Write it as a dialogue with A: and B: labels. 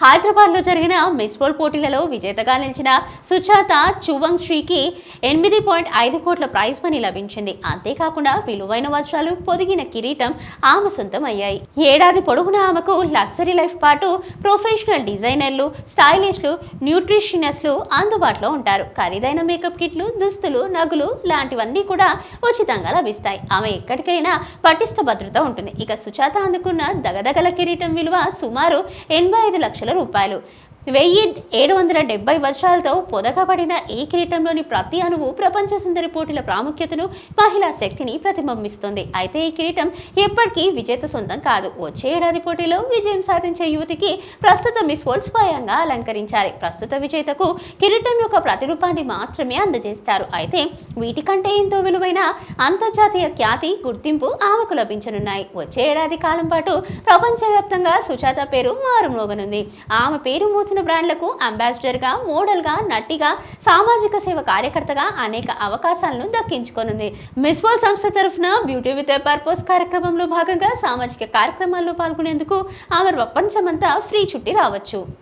A: హైదరాబాద్లో జరిగిన miss world పోటీలలో విజేతగా నిలిచిన సుజాత చువంగ్ శ్రీకి ఎనిమిది పాయింట్ ఐదు కోట్ల ప్రైజ్ మనీ లభించింది. అంతేకాకుండా విలువైన వస్త్రాలు పొదిగిన కిరీటం ఆమె సొంతం అయ్యాయి ఏడాది పొడవునా ఆమెకు లగ్జరీ లైఫ్ పాటు ప్రొఫెషనల్ డిజైనర్లు స్టైలిస్టులు న్యూట్రిషనిస్ట్లు అందుబాటులో ఉంటారు. ఖరీదైన మేకప్ కిట్లు దుస్తులు నగులు లాంటివన్నీ కూడా ఉచితంగా లభిస్తాయి. ఆమె ఎక్కడికైనా పటిష్ట భద్రత ఉంటుంది. ఇక సుజాత అందుకున్న దగదగల కిరీటం విలువ సుమారు ఎనభై ఐదు లక్షల రూపాయలు. వెయ్యి ఏడు వందల డెబ్బై వర్షాలతో పొదగబడిన ఈ కిరీటంలోని ప్రతి అణువు ప్రపంచ సుందరి పోటీల ప్రాముఖ్యతను మహిళా శక్తిని ప్రతిబింబిస్తుంది. అయితే ఈ కిరీటం ఎప్పటికీ విజేత సొంతం కాదు. వచ్చే ఏడాది పోటీలో విజయం సాధించే యువతికి ప్రస్తుత మిస్ వరల్డ్ స్వయంగా అలంకరించాలి. ప్రస్తుత విజేతకు కిరీటం యొక్క ప్రతిరూపాన్ని మాత్రమే అందజేస్తారు. అయితే వీటికంటే ఎంతో విలువైన అంతర్జాతీయ ఖ్యాతి గుర్తింపు ఆమెకు లభించనున్నాయి. వచ్చే ఏడాది కాలం పాటు ప్రపంచవ్యాప్తంగా సుజాత పేరు మారుమోగనుంది ఆమె పేరు మోసిన బ్రాండ్లకు అంబాసిడర్గా మోడల్గా నటిగా సామాజిక సేవ కార్యకర్తగా అనేక అవకాశాలను దక్కించుకోనుంది. మిస్ వరల్డ్ సంస్థ తరఫున బ్యూటీ విత్ పర్పస్ కార్యక్రమంలో భాగంగా సామాజిక కార్యక్రమాల్లో పాల్గొనేందుకు ఆమె ప్రపంచమంతా ఫ్రీ చుట్టి రావచ్చు.